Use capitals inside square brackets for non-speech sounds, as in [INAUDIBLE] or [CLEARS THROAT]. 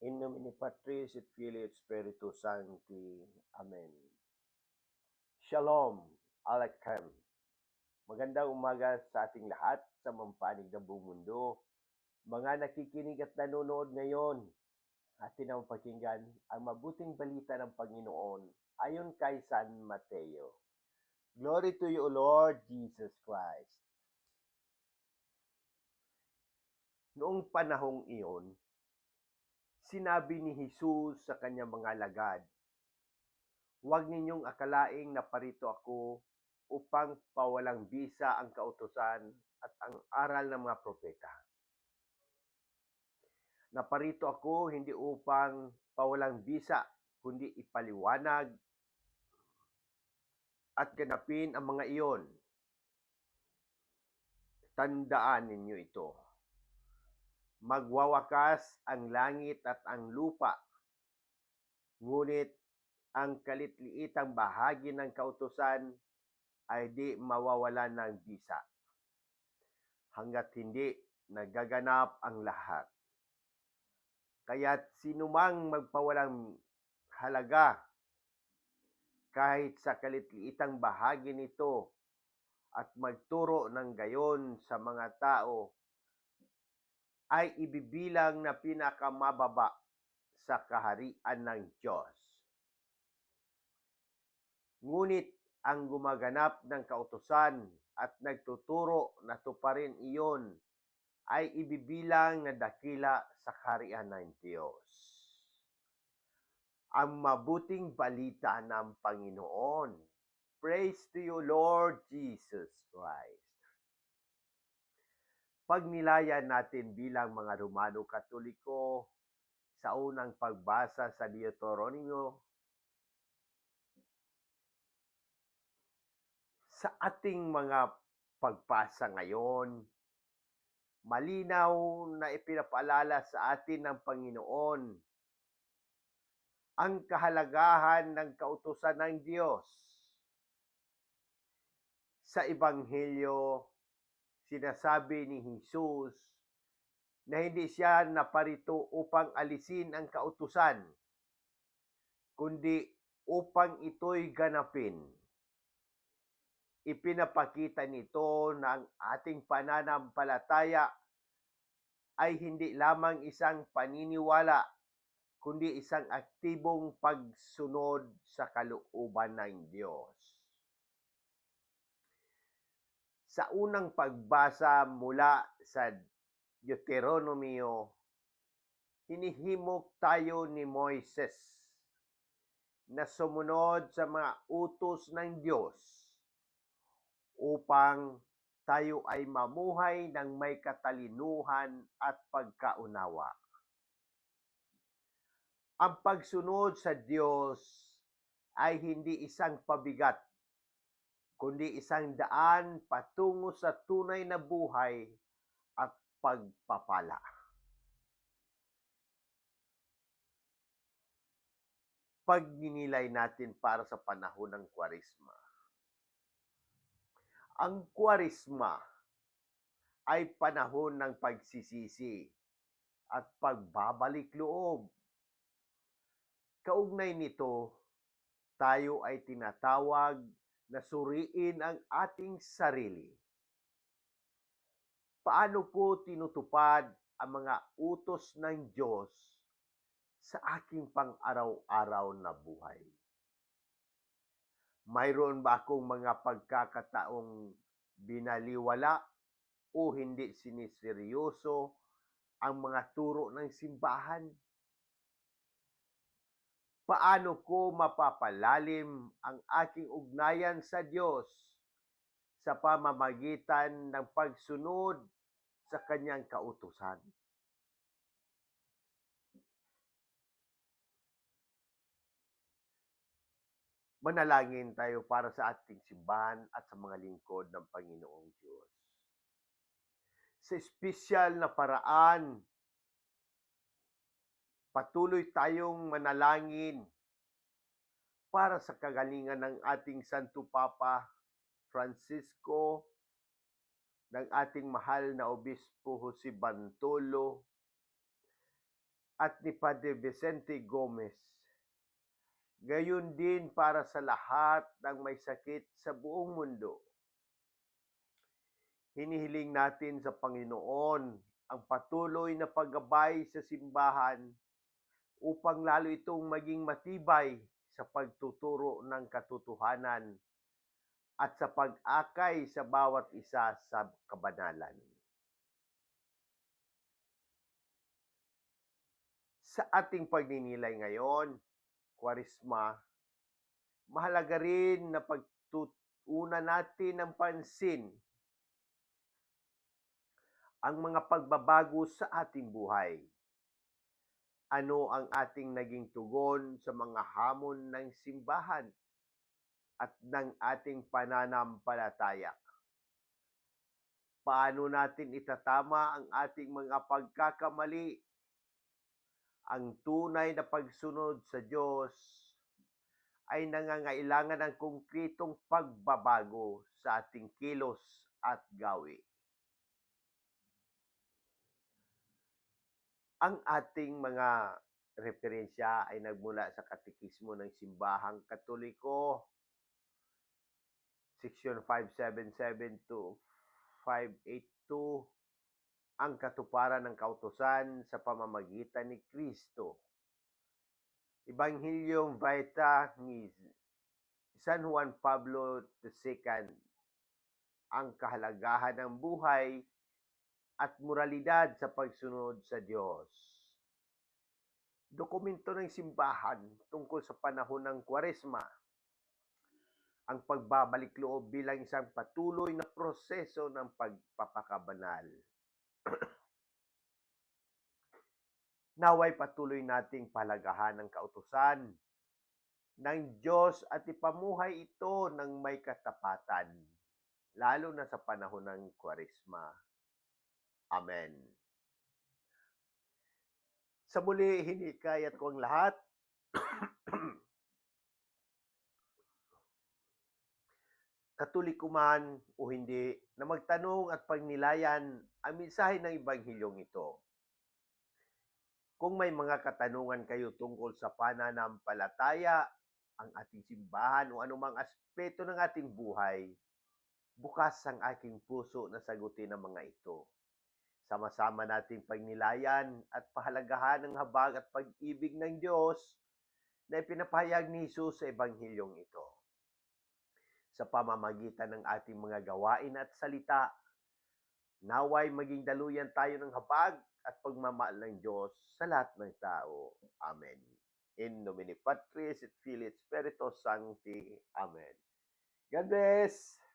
In nomine Patris et Filii et Spiritus Sancti. Amen. Shalom Aleichem. Magandang umaga sa ating lahat sa mampanig ng buong mundo. Mga nakikinig at nanonood ngayon, atin ang pakinggan ang mabuting balita ng Panginoon ayon kay San Mateo. Glory to you, Lord Jesus Christ. Noong panahong iyon, sinabi ni Jesus sa kanyang mga lagad, Huwag ninyong akalaing naparito ako upang pawalang bisa ang kautosan at ang aral ng mga propeta. Naparito ako hindi upang pawalang bisa, kundi ipaliwanag at ganapin ang mga iyon. Tandaan ninyo ito. Magwawakas ang langit at ang lupa, ngunit ang kalitliitang bahagi ng kautusan ay di mawawalan ng bisa hanggat hindi nagaganap ang lahat. Kaya't sinumang magpawalang halaga kahit sa kalitliitang bahagi nito at magturo ng gayon sa mga tao ay ibibilang na pinakamababa sa kaharian ng Diyos. Ngunit ang gumaganap ng kautosan at nagtuturo na tuparin iyon ay ibibilang na dakila sa kaharian ng Diyos. Ang mabuting balita ng Panginoon. Praise to you, Lord Jesus Christ. Pagnilayan natin bilang mga Romano Katoliko sa unang pagbasa sa Deuteronomio sa ating mga pagbasa ngayon, malinaw na ipinapaalala sa atin ng Panginoon ang kahalagahan ng kautusan ng Diyos. Sa Ebanghelyo, sinasabi ni Jesus na hindi siya naparito upang alisin ang kautusan, kundi upang ito'y ganapin ipinapakita nito na ang ating pananampalataya ay hindi lamang isang paniniwala, kundi isang aktibong pagsunod sa kalooban ng Diyos. Sa unang pagbasa mula sa Deuteronomio, hinihimok tayo ni Moises na sumunod sa mga utos ng Diyos upang tayo ay mamuhay ng may katalinuhan at pagkaunawa. Ang pagsunod sa Diyos ay hindi isang pabigat, kundi isang daan patungo sa tunay na buhay at pagpapala. Pagninilay natin para sa panahon ng kwarisma ang kwarisma ay panahon ng pagsisisi at pagbabalik loob. Kaugnay nito, tayo ay tinatawag na suriin ang ating sarili. Paano ko tinutupad ang mga utos ng Diyos sa aking pang-araw-araw na buhay? mayroon ba akong mga pagkakataong binaliwala o hindi siniseryoso ang mga turo ng simbahan? Paano ko mapapalalim ang aking ugnayan sa Diyos sa pamamagitan ng pagsunod sa kanyang kautusan? manalangin tayo para sa ating simbahan at sa mga lingkod ng Panginoong Diyos. Sa espesyal na paraan, patuloy tayong manalangin para sa kagalingan ng ating Santo Papa Francisco, ng ating mahal na Obispo Jose Bantolo, at ni Padre Vicente Gomez. Gayon din para sa lahat ng may sakit sa buong mundo. Hinihiling natin sa Panginoon ang patuloy na paggabay sa simbahan upang lalo itong maging matibay sa pagtuturo ng katotohanan at sa pag-akay sa bawat isa sa kabanalan. Sa ating pagninilay ngayon, Kwarisma, mahalaga rin na pagtutunan natin ng pansin ang mga pagbabago sa ating buhay. Ano ang ating naging tugon sa mga hamon ng simbahan at ng ating pananampalataya? Paano natin itatama ang ating mga pagkakamali? Ang tunay na pagsunod sa Diyos ay nangangailangan ng konkretong pagbabago sa ating kilos at gawi. Ang ating mga referensya ay nagmula sa Katikismo ng Simbahang Katoliko, Section 577 to 582, ang katuparan ng kautosan sa pamamagitan ni Kristo. Ebanghilyong Vita ni San Juan Pablo II, ang kahalagahan ng buhay at moralidad sa pagsunod sa Diyos. Dokumento ng simbahan tungkol sa panahon ng Kwaresma, ang pagbabalik loob bilang isang patuloy na proseso ng pagpapakabanal. [CLEARS THROAT] Naway patuloy nating palagahan ng kautusan ng Diyos at ipamuhay ito ng may katapatan, lalo na sa panahon ng Kwaresma. Amen. Sa muli, hinikayat ko ang lahat [CLEARS THROAT] katoliko man o hindi, na magtanong at pagnilayan ang mensahe ng Ebanghilyong ito. Kung may mga katanungan kayo tungkol sa pananampalataya, ang ating simbahan o anumang aspeto ng ating buhay, bukas ang aking puso na sagutin ang mga ito. Sama-sama nating pagnilayan at pahalagahan ang habag at pag-ibig ng Diyos na ipinapahayag ni Jesus sa Ebanghilyong ito sa pamamagitan ng ating mga gawain at salita. Naway maging daluyan tayo ng habag at pagmamahal ng Diyos sa lahat ng tao. Amen. In nomine Patris et Filii Spiritus Sancti. Amen. God bless!